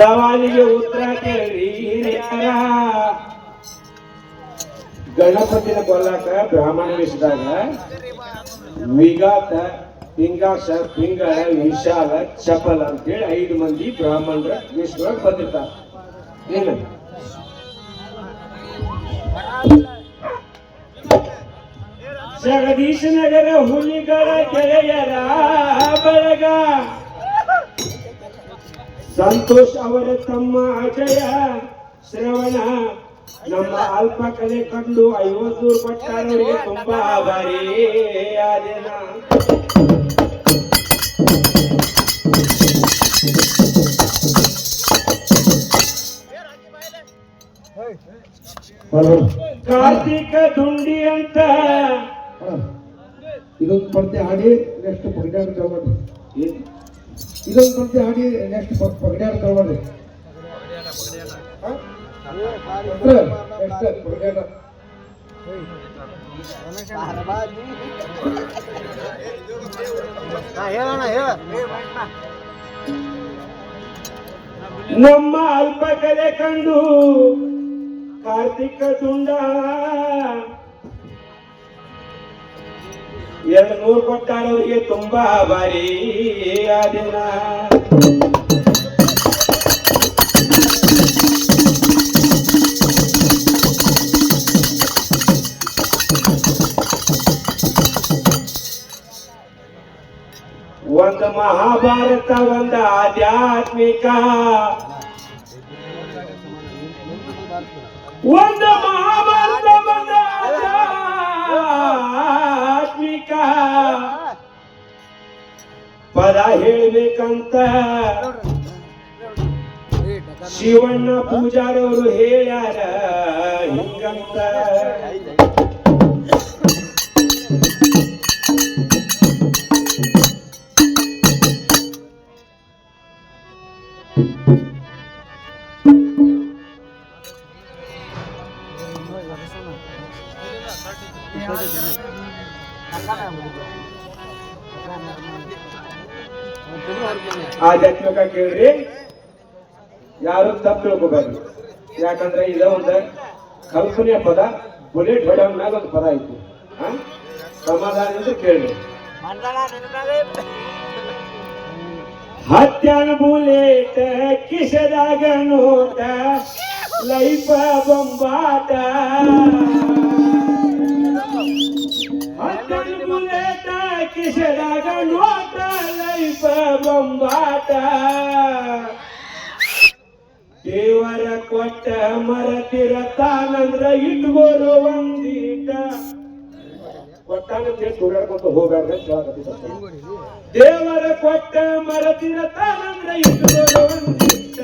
ಸವಾಲಿಗೆ ಉತ್ತರ ಕೇಳಿ ಗಣಪತಿನ ಕೊಲ್ಲಾಕ ಬ್ರಾಹ್ಮಣ ವಿಷದಾಗ ವಿಗಾತ ಪಿಂಗಾಶ ಪಿಂಗಳ ವಿಶಾಲ ಚಪಲ ಅಂತೇಳಿ ಐದು ಮಂದಿ ಬ್ರಾಹ್ಮಣರ ವೇಷದೊಳಗೆ ಬಂದಿರ್ತಾರ. ಏನು ಜಗದೀಶ ನಗರ ಹುಲಿಗಳ ಕೆರೆಯರ ಬಳಗ. ಸಂತೋಷ್ ಅವರ ತಮ್ಮ ಅಜಯ ಶ್ರವಣ ನಮ್ಮ ಅಲ್ಪ ಕಲೆ ಕಂಡು ಐವತ್ತು ಪಟ್ಟಾರವರಿಗೆ ತುಂಬಾ ಆಭಾರಿ ಆದೇನ ಕಾರ್ತಿಕ ದುಂಡಿ ಅಂತ. ಇದೊಂದು ಪಂಕ್ತಿ ಆಡಿ ನೆಕ್ಸ್ಟ್ ಪಗಡ್ಯಾಡ ತಗೊಳ್ರಿ ಇದೊಂದು ಪಂಕ್ತಿ ಹಾಡಿ ನೆಕ್ಸ್ಟ್ ಪಗಡ್ಯಾಡ ತಗೊಳ್ರಿ ನಮ್ಮ ಅಲ್ಪ ಕಲೆ ಕಂಡು ಕಾರ್ತಿಕ ದುಂಡ ಎರಡು ನೂರು ಕೊಟ್ಟಾರವರಿಗೆ ತುಂಬಾ ಭಾರಿ ಆದಿನ ಒಂದು ಮಹಾಭಾರತ ಒಂದು ಆಧ್ಯಾತ್ಮಿಕ ಒಂದು ಮಹಾಭಾರತ ಪದ ಹೇಳ್ಬೇಕಂತ. ಶಿವಣ್ಣ ಪೂಜಾರವರು ಹೇಳ್ಯಾರ ಹಿಂಗಂತ. ಆಧ್ಯಾತ್ಮಿಕ ಕೇಳ್ರಿ. ಯಾರು ತಪ್ಪು ತಿಳ್ಕೊಬಾರ್ದು. ಯಾಕಂದ್ರೆ ಇದ ಒಂದು ಕಲ್ಪನೆಯ ಪದ, ಬುಲೆಟ್ ಹೊಡೆಯೋ ಮ್ಯಾಗ ಒಂದು ಪದ ಐತಿ ಸಮಾಧಾನ ಸಮಾಧಾನದಿಂದ ಕೇಳ್ರಿ. ಹತ್ಯಾನ ಬುಲೆಟ್ ಕಿಸದಾಗ ನೋಟ ಲೈಫ ಬೊಂಬಾಟ. ಹತ್ಯಾನ ಬುಲೆಟ್ ಕಿಸದಾಗ ನೋಟ ಲೈಫ ಬೊಂಬಾಟ ದೇವರ ಕೊಟ್ಟ ಮರತಿರ ತಾನಂದ್ರ ಇಟ್ಗೋರು ಒಂದೀಟ. ಕೊಟ್ಟಾನ ತುಡಾಡ್ಕೊಂತ ಹೋಗ್ಯಾರ ದೇವರ ಕೊಟ್ಟ ಮರತಿರ ತಾನಂದ್ರ ಇಟ್ಗೋರು ಒಂದೀಟ.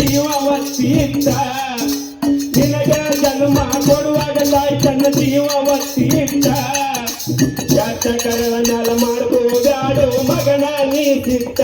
ಜೀವವತ್ತಿಯಿಂದ ನಿನಗೆ ಜನ್ಮ ಕೊಡುವಾಗ ತಾಯಿ ತನ್ನ ಜೀವವತ್ತಿಯಿಂದ ಜಾತಕರವನ್ನೆಲ್ಲ ಮಾಡ್ಬೋದಾಡು ಮಗನ ನೀ ಸಿಗ್ತ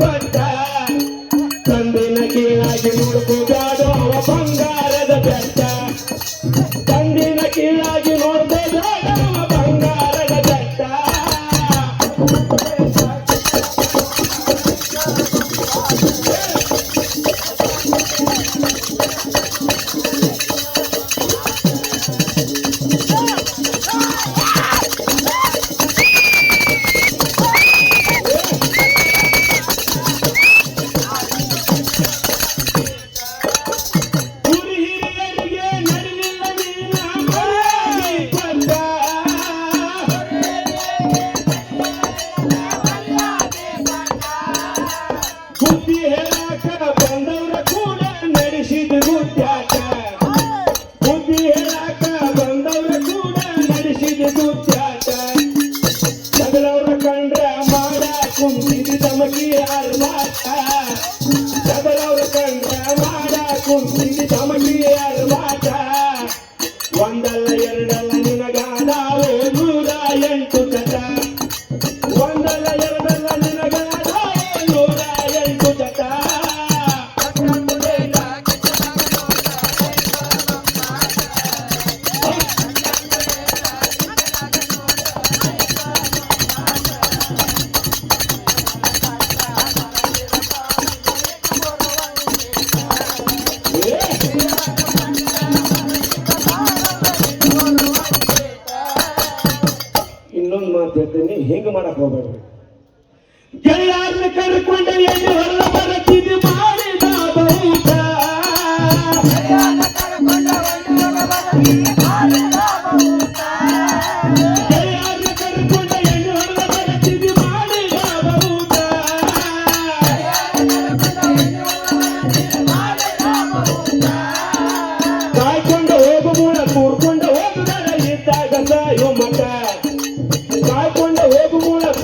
ಬಂದ. ತಂದಿನ ಕೀಳಾಗಿ ನೋಡ್ಕೋದ cámara, por.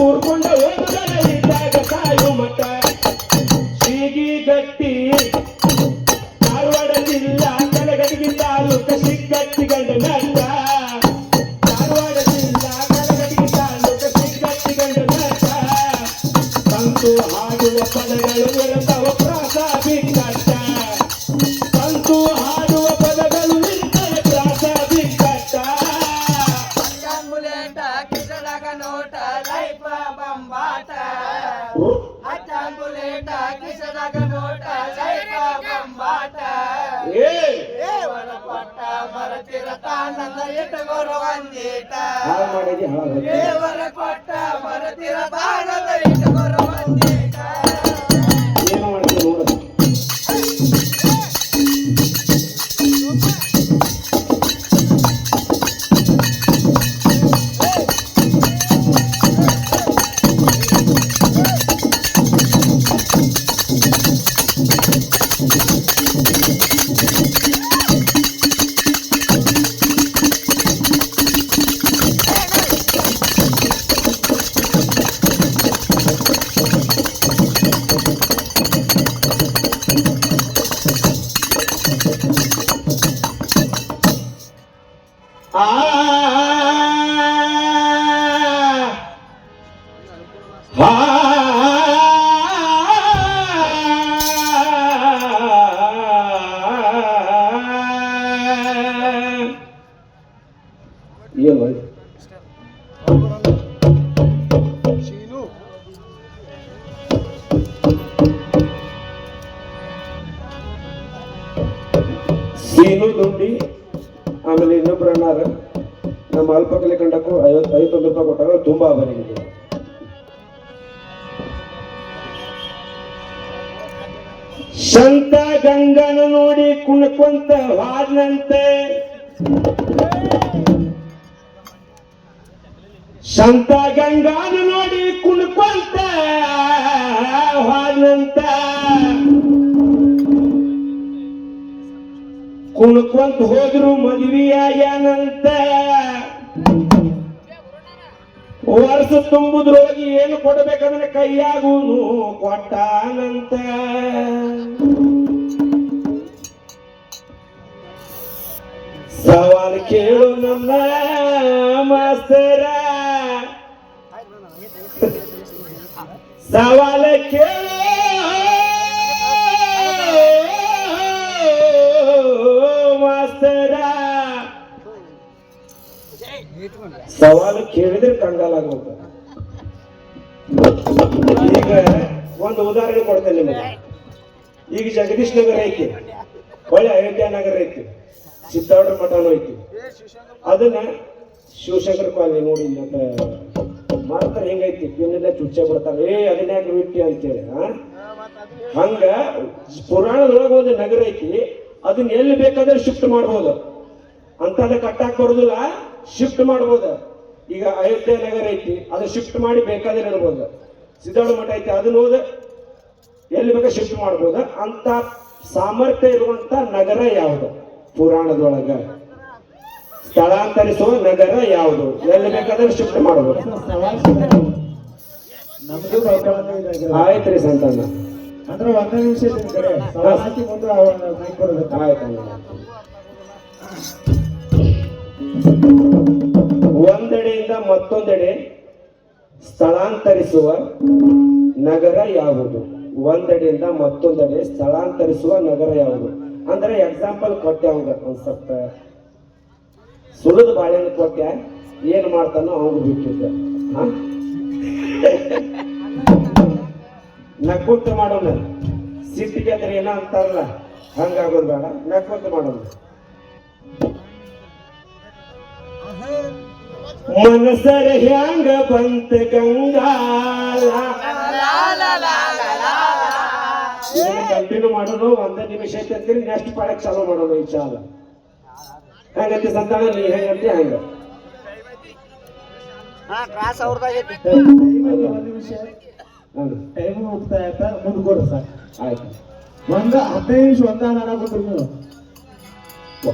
por cuando venga ದೇವನ ಪಟ್ಟ ಮರತಿರ ತಾನಲ್ಲ ಎಟ ಗೌರವಂದೀಟ ದೇವರ ಪಟ್ಟ ಮರತಿರ ತಾನಲ್ಲ ಎಟ ಸೀನು ದುಂಡಿ ಆಮೇಲೆ ಇನ್ನೊಬ್ರು ಅಣ್ಣಾರ ನಮ್ಮ ಅಲ್ಪಕಲೆ ಕಂಡಕ್ಕೂ ಐವತ್ತು, ಐವತ್ತೊಂದು ರೂಪಾಯಿ ಕೊಟ್ಟಾಗ ತುಂಬಾ ಬರೀಗಿದೆ ಸಂತ ಗಂಗನ ನೋಡಿ ಕುಣ್ಕೊಂತ ಹಾಡ್ನಂತೆ. ಸಂತ ಗಂಗಾನ ನೋಡಿ ಕುಣ್ಕೊಂತ ಹಾಡ್ನಂತ. ಕುಣ್ಕೊಂತ ಹೋದ್ರು ಮದುವೆಯಾಗ್ಯಾನಂತ ವರ್ಷ ತುಂಬುದ್ರೋಗಿ ಏನು ಕೊಡ್ಬೇಕಂದ್ರೆ ಕೈಯಾಗೂನು ಕೊಟ್ಟಾನಂತ. ಸವಾಲ್ ಕೇಳು ನಮ್ಮ ಮಾಸ್ತರ. ಸವಾಲ ಸವಾಲು ಕೇಳಿದ್ರೆ ಕಂಗಾಲಾಗ್ಬೇಕು ಈಗ ಒಂದು ಉದಾಹರಣೆ ಕೊಡ್ತೇನೆ ನಿಮಗೆ. ಈಗ ಜಗದೀಶ್ ನಗರ ಐತಿ, ಒಳ್ಳೆ ಅಯೋಧ್ಯ ನಗರ ಐತಿ, ಸಿದ್ದಾರ್ಥ ಮಠನೂ ಐತಿ. ಅದನ್ನ ಶಿವಶಂಕರ ಕಾಲನಿ ನೋಡಿ ಮತ್ತೆ ಮಾಡ್ತಾರೆ. ಹೆಂಗೈತಿ? ಇವನ್ನೆಲ್ಲ ಚುಚ್ಚೆ ಬರ್ತಾರೆ ಏ, ಅದನ್ನ ಬಿಟ್ಟಿ ಅಂತೇಳಿ ಹಂಗ ಪುರಾಣದೊಳಗ ಒಂದು ನಗರ ಐತಿ, ಅದನ್ನ ಎಲ್ಲಿ ಬೇಕಾದ್ರೆ ಶಿಫ್ಟ್ ಮಾಡ್ಬೋದು. ಅಂತದ ಕಟ್ಟಾಕ್ ಬರುದಿಲ್ಲ. ಶಿಫ್ಟ್ ಮಾಡ್ಬೋದು. ಈಗ ಅಯೋಧ್ಯೆ ನಗರ ಐತಿ ಅದು ಶಿಫ್ಟ್ ಮಾಡಿ ಬೇಕಾದ್ರೆ ಇರ್ಬೋದು. ಸಿದ್ಧಾರ್ಥ ಮಠ ಐತಿ ಅದನ್ನ ಹೋದ ಎಲ್ಲಿ ಬೇಕಾ ಶಿಫ್ಟ್ ಮಾಡ್ಬೋದು. ಅಂತ ಸಾಮರ್ಥ್ಯ ಇರುವಂತ ನಗರ ಯಾವುದು? ಪುರಾಣದೊಳಗ. ಸ್ಥಳಾಂತರಿಸುವ ನಗರ ಯಾವುದು? ಎಲ್ಲಿ ಬೇಕಾದ್ರೆ ಶಿಫ್ಟ್ ಇದಾಗಿದೆ. ಆಯ್ತ್ರಿ ಸಂತಾನ ಅಂದ್ರೆ ಒಂದೇ ನಿಮಿಷ ನಿಮ್ ಒಂದೆಡೆಯಿಂದ ಮತ್ತೊಂದೆಡೆ ಸ್ಥಳಾಂತರಿಸುವ ನಗರ ಯಾವುದು? ಒಂದೆಡೆಯಿಂದ ಮತ್ತೊಂದೆಡೆ ಸ್ಥಳಾಂತರಿಸುವ ನಗರ ಯಾವುದು? ಅಂದ್ರೆ ಎಕ್ಸಾಂಪಲ್ ಕೊಟ್ಟೆ ಅವಂಗ ಅನ್ಸತ್ತ ಸುಳಿದ ಬಾಳೆಹಣ್ಣು ಕೊಟ್ಟೆ, ಏನ್ ಮಾಡ್ತಾನೋ ಅವಂಗ ಬಿಟ್ಟಿದ್ದ. ನಕ್ಕುಂಟು ಮಾಡೋಣ. ಸಿಟ್ಟಿಗೆ ಅಂದ್ರೆ ಏನೋ ಅಂತಾರಲ್ಲ? ಹಂಗಾಗೋದು ಬೇಡ. ನಕ್ಕುಂಟು ಮಾಡೋಣ. ಮನಸರ ಹ್ಯಾಂಗ ಬಂತ ಗಂಗಾಳ ಕಂಟಿನ್ಯೂ ಮಾಡೋದು? ಒಂದ ನಿಮಿಷ ಐತಿ ನೆಕ್ಸ್ಟ್ ಪಾಡಕ್ ಚಾಲೂ ಮಾಡೋದು ಈ ಚಾಲ. ಹೆಂಗಂತಿ ಸಂತಾನ? ನೀ ಹೆಂಗಂತಿ ಹೆಂಗ. ಕ್ರಾಸ್ ಅವ್ರದಾಗೈತಿ. ಒಂದ್ ನಿಮಿಷ. ಟೈಮ್ ಹೋಗ್ತಾ ಇರ್ತಾ ಮುಂದೆ ಕೊಡು ಸರ್ ಆಯ್ತು. ಒಂದ ಹದಿನೈದು ನಿಮಿಷ ಒಂದ ನೀವು.